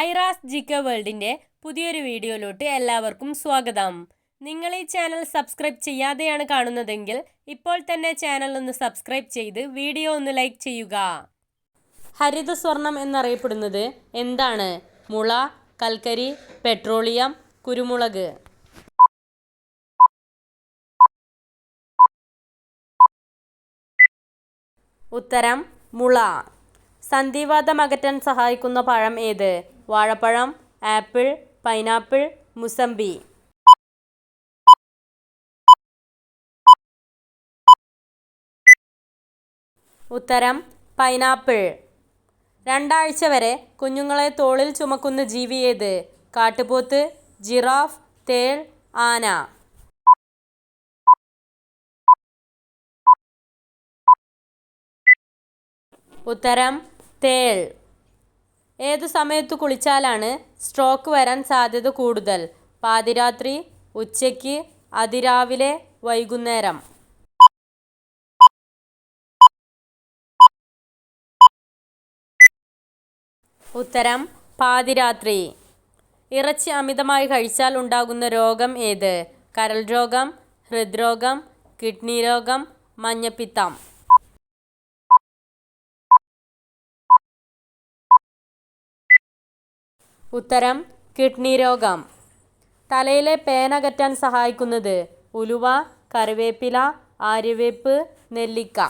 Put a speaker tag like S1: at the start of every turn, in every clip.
S1: ഐറാസ് ജിക്ക വേൾഡിന്റെ പുതിയൊരു വീഡിയോയിലോട്ട് എല്ലാവർക്കും സ്വാഗതം. നിങ്ങൾ ഈ ചാനൽ സബ്സ്ക്രൈബ് ചെയ്യാതെയാണ് കാണുന്നതെങ്കിൽ ഇപ്പോൾ തന്നെ ചാനൽ ഒന്ന് സബ്സ്ക്രൈബ് ചെയ്ത് വീഡിയോ ഒന്ന് ലൈക്ക് ചെയ്യുക. ഹരിത സ്വർണം എന്നറിയപ്പെടുന്നത് എന്താണ്? മുള കൽക്കരി പെട്രോളിയം കുരുമുളക്. ഉത്തരം മുള. സന്ധിവാദം അകറ്റാൻ സഹായിക്കുന്ന പഴം ഏത്? വാഴപ്പഴം ആപ്പിൾ പൈനാപ്പിൾ മുസംബി ഉത്തരം പൈനാപ്പിൾ. രണ്ടാഴ്ച വരെ കുഞ്ഞുങ്ങളെ തോളിൽ ചുമക്കുന്ന ജീവി ഏത്? കാട്ടുപോത്ത് ജിറാഫ് തേൾ ആന. ഉത്തരം തേൾ. ഏതു സമയത്ത് കുളിച്ചാലാണ് സ്ട്രോക്ക് വരാൻ സാധ്യത കൂടുതൽ? പാതിരാത്രി ഉച്ചയ്ക്ക് അതിരാവിലെ വൈകുന്നേരം. ഉത്തരം പാതിരാത്രി. ഇറച്ചി അമിതമായി കഴിച്ചാൽ ഉണ്ടാകുന്ന രോഗം ഏത്? കരൾ രോഗം ഹൃദ്രോഗം കിഡ്നി രോഗം മഞ്ഞപ്പിത്തം. ഉത്തരം കിഡ്നി രോഗം. തലയിലെ പേനകറ്റാൻ സഹായിക്കുന്നത് ഉലുവ കറിവേപ്പില ആര്യവേപ്പ് നെല്ലിക്ക.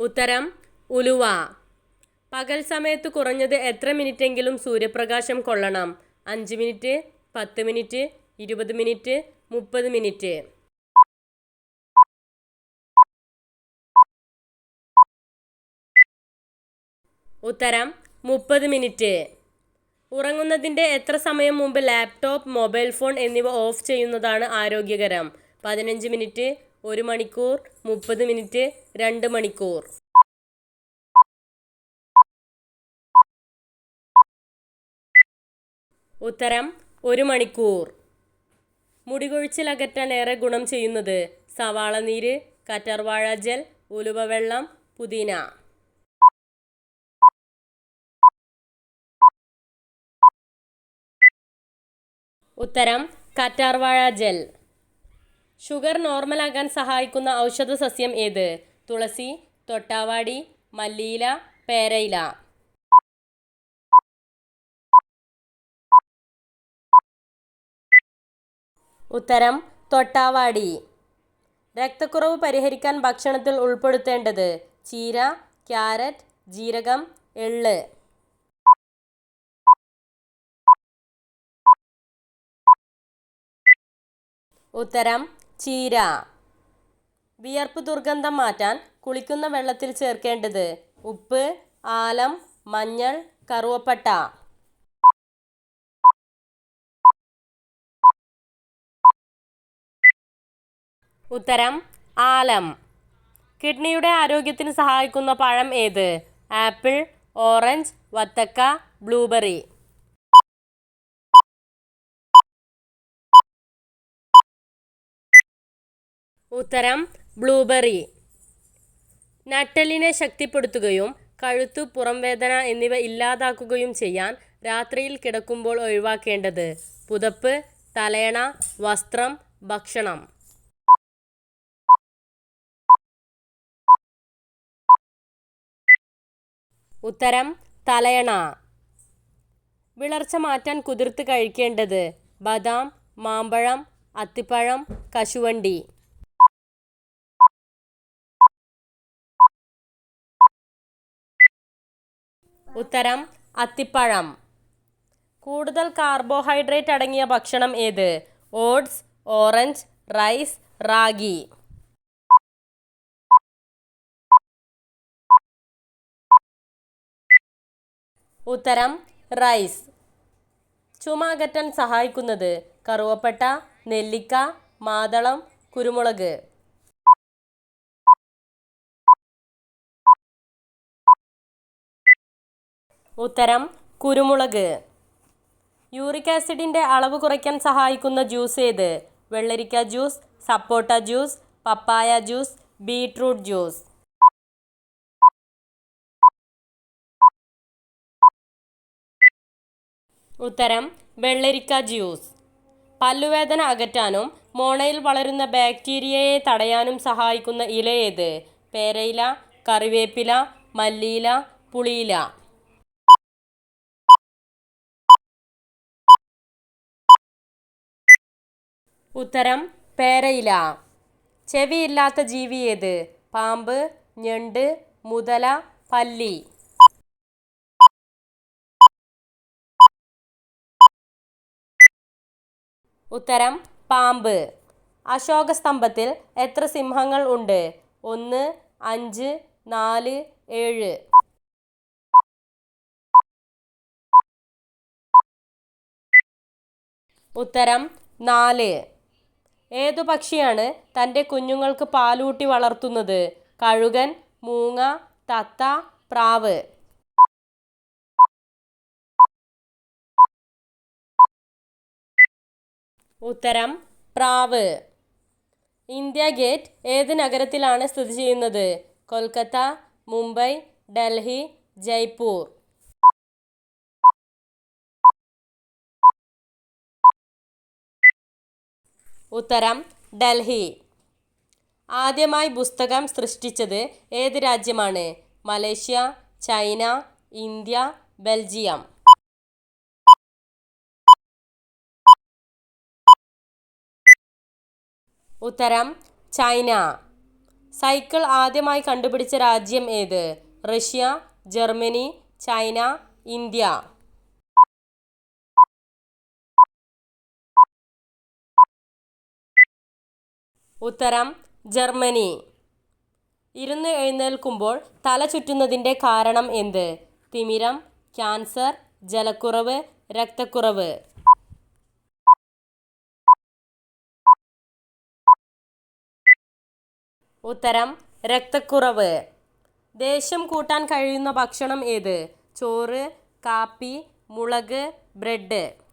S1: ഉത്തരം ഉലുവ. പകൽ സമയത്ത് കുറഞ്ഞത് എത്ര മിനിറ്റെങ്കിലും സൂര്യപ്രകാശം കൊള്ളണം? അഞ്ച് മിനിറ്റ് പത്ത് മിനിറ്റ് ഇരുപത് മിനിറ്റ് മുപ്പത് മിനിറ്റ്. ഉത്തരം മുപ്പത് മിനിറ്റ്. ഉറങ്ങുന്നതിന്റെ എത്ര സമയം മുമ്പ് ലാപ്ടോപ്പ് മൊബൈൽ ഫോൺ എന്നിവ ഓഫ് ചെയ്യുന്നതാണ് ആരോഗ്യകരം? പതിനഞ്ച് മിനിറ്റ് ഒരു മണിക്കൂർ മുപ്പത് മിനിറ്റ് രണ്ട് മണിക്കൂർ. ഉത്തരം ഒരു മണിക്കൂർ. മുടികൊഴിച്ചിൽ അകറ്റാൻ ഏറെ ഗുണം ചെയ്യുന്നത് സവാള നീര് കറ്റർവാഴ ജെൽ ഉലുവ വെള്ളം പുതിന. ഉത്തരം കറ്റാർവാഴ ജെൽ. ഷുഗർ നോർമലാകാൻ സഹായിക്കുന്ന ഔഷധ സസ്യം ഏത്? തുളസി തൊട്ടാവാടി മല്ലിയില പേരയില. ഉത്തരം തൊട്ടാവാടി. രക്തക്കുറവ് പരിഹരിക്കാൻ ഭക്ഷണത്തിൽ ഉൾപ്പെടുത്തേണ്ടത് ചീര ക്യാരറ്റ് ജീരകം എള്ള്. ഉത്തരം ചീര. വിയർപ്പ് ദുർഗന്ധം മാറ്റാൻ കുളിക്കുന്ന വെള്ളത്തിൽ ചേർക്കേണ്ടത് ഉപ്പ് ആലം മഞ്ഞൾ കറുവപ്പട്ട. ഉത്തരം ആലം. കിഡ്നിയുടെ ആരോഗ്യത്തിന് സഹായിക്കുന്ന പഴം ഏത്? ആപ്പിൾ ഓറഞ്ച് വത്തക്ക ബ്ലൂബെറി. ഉത്തരം ബ്ലൂബെറി. നട്ടലിനെ ശക്തിപ്പെടുത്തുകയും കഴുത്തു പുറംവേദന എന്നിവ ഇല്ലാതാക്കുകയും ചെയ്യാൻ രാത്രിയിൽ കിടക്കുമ്പോൾ ഒഴിവാക്കേണ്ടത് പുതപ്പ് തലയണ വസ്ത്രം ഭക്ഷണം. ഉത്തരം തലയണ. വിളർച്ച മാറ്റാൻ കുതിർത്ത് കഴിക്കേണ്ടത് ബദാം മാമ്പഴം അത്തിപ്പഴം കശുവണ്ടി. ഉത്തരം അത്തിപ്പഴം. കൂടുതൽ കാർബോഹൈഡ്രേറ്റ് അടങ്ങിയ ഭക്ഷണം ഏത്? Oats orange rice ragi. ഉത്തരം റൈസ്. ചുമ അകറ്റാൻ സഹായിക്കുന്നത് കറുവപ്പട്ട നെല്ലിക്ക മാതളം കുരുമുളക്. ഉത്തരം കുരുമുളക്. യൂറിക് ആസിഡിന്റെ അളവ് കുറയ്ക്കാൻ സഹായിക്കുന്ന ജ്യൂസ് ഏത്? വെള്ളരിക്ക juice sapota juice papaya juice beetroot juice. ഉത്തരം വെള്ളരിക്ക ജ്യൂസ്. പല്ലുവേദന അകറ്റാനും മോണയിൽ വളരുന്ന ബാക്ടീരിയയെ തടയാനും സഹായിക്കുന്ന ഇല ഏത്? പേരയില കറിവേപ്പില മല്ലിയില പുളിയില. ഉത്തരം പേരയില. ചെവിയില്ലാത്ത ജീവി ഏത്? പാമ്പ് ഞണ്ട് മുതല പല്ലി. ഉത്തരം പാമ്പ്. അശോക സ്തംഭത്തിൽ എത്ര സിംഹങ്ങൾ ഉണ്ട്? ഒന്ന് അഞ്ച് നാല് ഏഴ്. ഉത്തരം നാല്. ഏതു പക്ഷിയാണ് തന്റെ കുഞ്ഞുങ്ങൾക്ക് പാലൂട്ടി വളർത്തുന്നത്? കഴുകൻ മൂങ്ങ തത്ത പ്രാവ്. ഉത്തരം പ്രാവ്. ഇന്ത്യ ഗേറ്റ് ഏത് നഗരത്തിലാണ് സ്ഥിതി ചെയ്യുന്നത്? കൊൽക്കത്ത മുംബൈ ഡൽഹി ജയ്പൂർ. ഉത്തരം ഡൽഹി. ആദ്യമായി പുസ്തകം സൃഷ്ടിച്ചത് ഏത് രാജ്യമാണ്? Malaysia China India Belgium. ഉത്തരം ചൈന. സൈക്കിൾ ആദ്യമായി കണ്ടുപിടിച്ച രാജ്യം ഏത്? Russia Germany China India. ഉത്തരം ജർമ്മനി. ഇരുന്ന് എഴുന്നേൽക്കുമ്പോൾ തല ചുറ്റുന്നതിന്റെ കാരണം എന്ത്? തിമിരം ക്യാൻസർ ജലക്കുറവ് രക്തക്കുറവ്. ഉത്തരം രക്തക്കുറവ്. ദേഷ്യം കൂട്ടാൻ കഴിയുന്ന ഭക്ഷണം ഏത്? ചോറ് കാപ്പി മുളക് ബ്രെഡ്.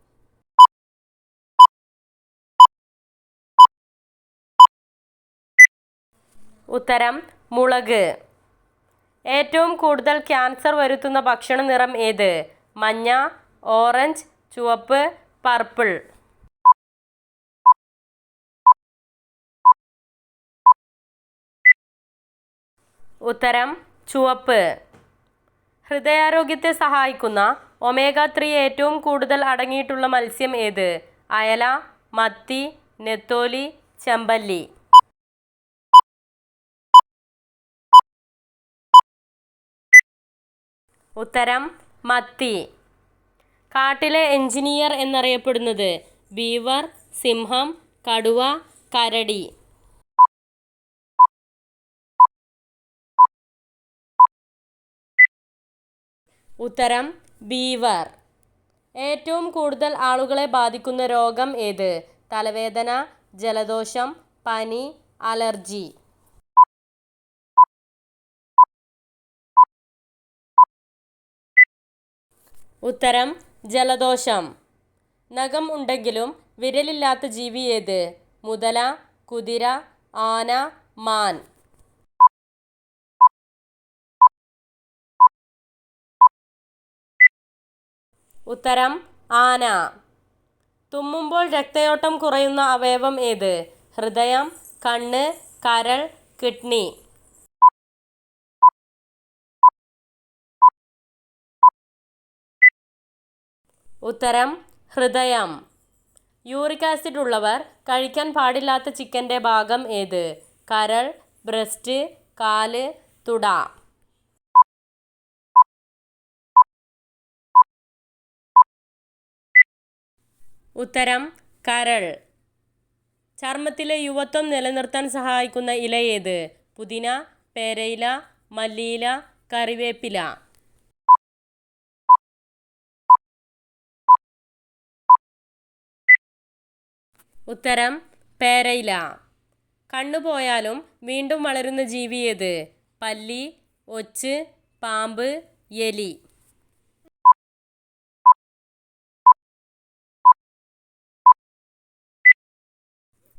S1: ഉത്തരം മുളക്. ഏറ്റവും കൂടുതൽ ക്യാൻസർ വരുത്തുന്ന ഭക്ഷണ നിറം ഏത്? മഞ്ഞ ഓറഞ്ച് ചുവപ്പ് പർപ്പിൾ. ഉത്തരം ചുവപ്പ്. ഹൃദയാരോഗ്യത്തെ സഹായിക്കുന്ന ഒമേഗ ത്രീ ഏറ്റവും കൂടുതൽ അടങ്ങിയിട്ടുള്ള മത്സ്യം ഏത്? അയല മത്തി നെത്തോലി ചെമ്പല്ലി. ഉത്തരം മത്തി. കാട്ടിലെ എഞ്ചിനീയർ എന്നറിയപ്പെടുന്നത് ബീവർ സിംഹം കടുവ കരടി. ഉത്തരം ബീവർ. ഏറ്റവും കൂടുതൽ ആളുകളെ ബാധിക്കുന്ന രോഗം ഏത്? തലവേദന ജലദോഷം പനി അലർജി. ഉത്തരം ജലദോഷം. നഖം ഉണ്ടെങ്കിലും വിരലില്ലാത്ത ജീവി ഏത്? മുതല കുതിര ആന മാൻ. ഉത്തരം ആന. തുമ്മുമ്പോൾ രക്തയോട്ടം കുറയുന്ന അവയവം ഏത്? ഹൃദയം കണ്ണ് കരൾ കിഡ്നി. ഉത്തരം ഹൃദയം. യൂറിക് ആസിഡ് ഉള്ളവർ കഴിക്കാൻ പാടില്ലാത്ത ചിക്കന്റെ ഭാഗം ഏത്? കരൾ ബ്രസ്റ്റ് കാൽ തുട. ഉത്തരം കരൾ. ചർമ്മത്തിലെ യുവത്വം നിലനിർത്താൻ സഹായിക്കുന്ന ഇല ഏത്? പുതിന പേരയില മല്ലിയില കറിവേപ്പില. ഉത്തരം പേരയില. കണ്ണുപോയാലും വീണ്ടും വളരുന്ന ജീവി ഏത്? പല്ലി ഒച്ച് പാമ്പ് എലി.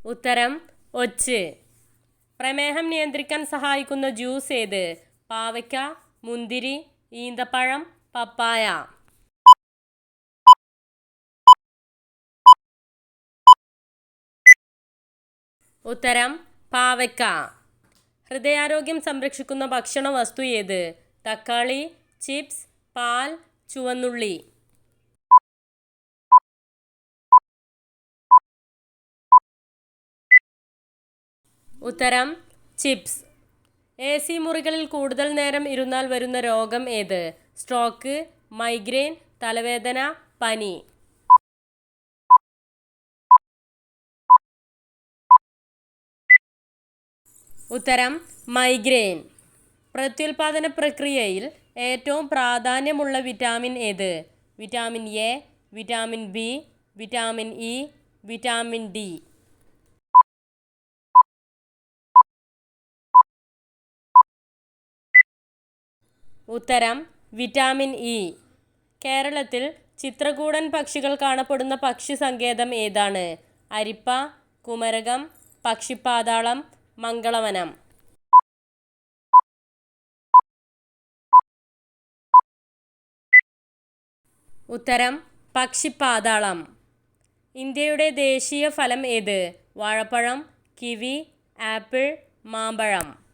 S1: ഉത്തരം ഒച്ച്. പ്രമേഹം നിയന്ത്രിക്കാൻ സഹായിക്കുന്ന ജ്യൂസ് ഏത്? പാവയ്ക്ക മുന്തിരി ഈന്തപ്പഴം പപ്പായ. ഉത്തരം പാവയ്ക്ക. ഹൃദയാരോഗ്യം സംരക്ഷിക്കുന്ന ഭക്ഷണ വസ്തു ഏത്? തക്കാളി ചിപ്സ് പാൽ ചുവന്നുള്ളി. ഉത്തരം ചിപ്സ്. എ സി മുറികളിൽ കൂടുതൽ നേരം ഇരുന്നാൽ വരുന്ന രോഗം ഏത്? സ്ട്രോക്ക് മൈഗ്രെയിൻ തലവേദന പനി. ഉത്തരം മൈഗ്രെയിൻ. പ്രത്യുൽപാദന പ്രക്രിയയിൽ ഏറ്റവും പ്രാധാന്യമുള്ള വിറ്റാമിൻ ഏത്? Vitamin A vitamin B vitamin E vitamin D. ഉത്തരം വിറ്റാമിൻ ഇ. കേരളത്തിൽ ചിത്രകൂടൻ പക്ഷികൾ കാണപ്പെടുന്ന പക്ഷി സങ്കേതം ഏതാണ്? അരിപ്പ കുമരകം പക്ഷിപ്പാതാളം മംഗളവനം. ഉത്തരം പക്ഷിപ്പാതാളം ഇന്ത്യയുടെ ദേശീയ ഫലം ഏത്? വാഴപ്പഴം കിവി ആപ്പിൾ മാമ്പഴം.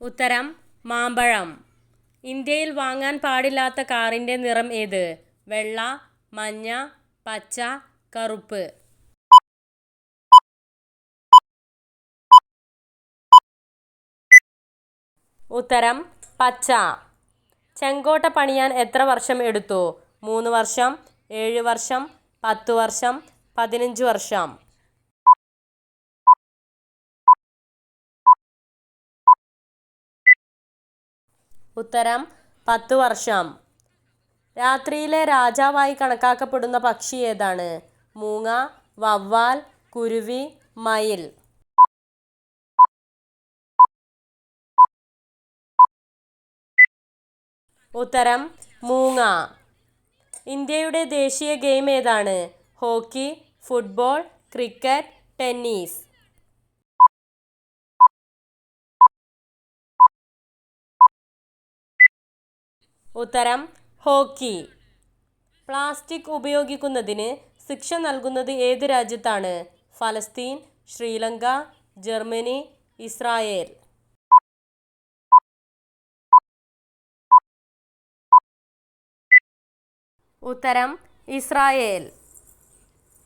S1: ഉത്തരം മാമ്പഴം. ഇന്ത്യയിൽ വാങ്ങാൻ പാടില്ലാത്ത കാറിന്റെ നിറം ഏത്? വെള്ള മഞ്ഞ പച്ച കറുപ്പ്. ഉത്തരം പച്ച. ചെങ്കോട്ട പണിയാൻ എത്ര വർഷം എടുത്തു? മൂന്ന് വർഷം ഏഴ് വർഷം പത്ത് വർഷം പതിനഞ്ച് വർഷം. ഉത്തരം പത്ത് വർഷം. രാത്രിയിലെ രാജാവായി കണക്കാക്കപ്പെടുന്ന പക്ഷി ഏതാണ്? മൂങ്ങ വവ്വാൽ കുരുവി മയിൽ. ഉത്തരം മൂങ്ങ. ഇന്ത്യയുടെ ദേശീയ ഗെയിം ഏതാണ്? Hockey football cricket tennis. ഉത്തരം ഹോക്കി. പ്ലാസ്റ്റിക് ഉപയോഗിക്കുന്നതിന് ശിക്ഷ നൽകുന്നത് ഏത് രാജ്യത്താണ്? ഫലസ്തീൻ ശ്രീലങ്ക ജർമ്മനി ഇസ്രായേൽ. ഉത്തരം ഇസ്രായേൽ.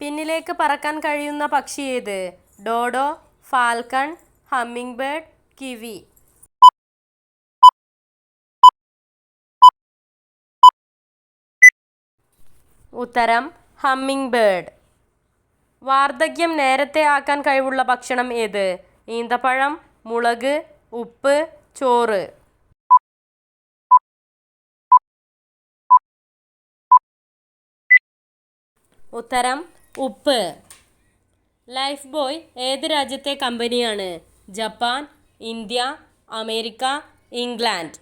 S1: പിന്നിലേക്ക് പറക്കാൻ കഴിയുന്ന പക്ഷി ഏത്? Dodo falcon hummingbird kiwi. ഉത്തരം ഹമ്മിങ് ബേർഡ്. വാർദ്ധക്യം നേരത്തെ ആക്കാൻ കഴിവുള്ള ഭക്ഷണം ഏത്? ഈന്തപ്പഴം മുളക് ഉപ്പ് ചോറ്. ഉത്തരം ഉപ്പ്. ലൈഫ് ബോയ് ഏത് രാജ്യത്തെ കമ്പനിയാണ്? Japan India America England.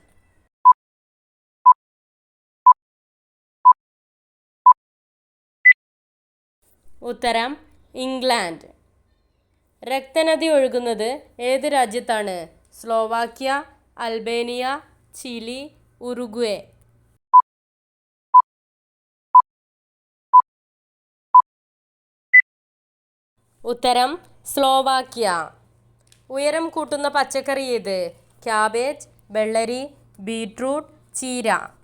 S1: ഉത്തരം ഇംഗ്ലണ്ട്. രക്തനദി ഒഴുകുന്നത് ഏത് രാജ്യത്താണ്? Slovakia Albania Chile Uruguay. ഉത്തരം സ്ലോവാക്യ. ഉയരം കൂട്ടുന്ന പച്ചക്കറി ഏത്? ക്യാബേജ് വെള്ളരി ബീട്രൂട്ട് ചീര.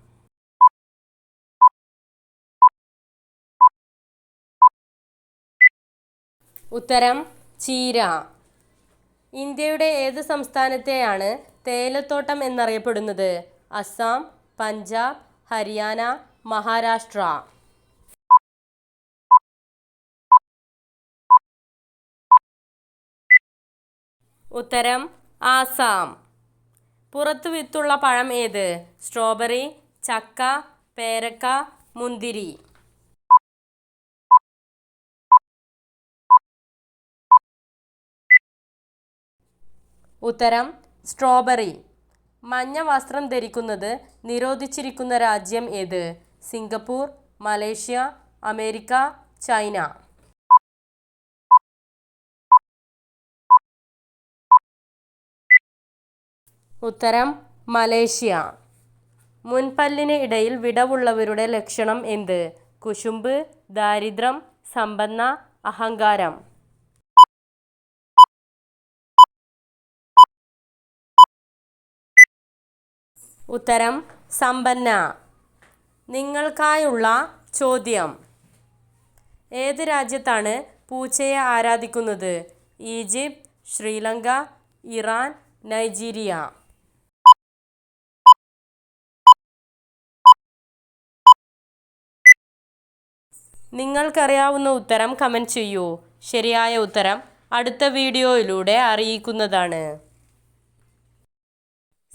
S1: ഉത്തരം ചീര. ഇന്ത്യയുടെ ഏത് സംസ്ഥാനത്തെയാണ് തേയിലത്തോട്ടം എന്നറിയപ്പെടുന്നത്? അസം പഞ്ചാബ് ഹരിയാന മഹാരാഷ്ട്ര. ഉത്തരം ആസാം. പുറത്തു വിത്തുള്ള പഴം ഏത്? സ്ട്രോബെറി ചക്ക പേരക്ക മുന്തിരി. ഉത്തരം സ്ട്രോബെറി. മഞ്ഞ വസ്ത്രം ധരിക്കുന്നത് നിരോധിച്ചിരിക്കുന്ന രാജ്യം ഏത്? Singapore Malaysia America China. ഉത്തരം മലേഷ്യ. മുൻപല്ലിന് ഇടയിൽ വിടവുള്ളവരുടെ ലക്ഷണം എന്ത്? കുശുമ്പ് ദാരിദ്ര്യം സമ്പന്ന അഹങ്കാരം. ഉത്തരം സമ്പന്ന. നിങ്ങൾക്കായുള്ള ചോദ്യം. ഏത് രാജ്യത്താണ് പൂച്ചയെ ആരാധിക്കുന്നത്? Egypt Sri Lanka Iran Nigeria. നിങ്ങൾക്കറിയാവുന്ന ഉത്തരം കമന്റ് ചെയ്യൂ. ശരിയായ ഉത്തരം അടുത്ത വീഡിയോയിലൂടെ അറിയിക്കുന്നതാണ്.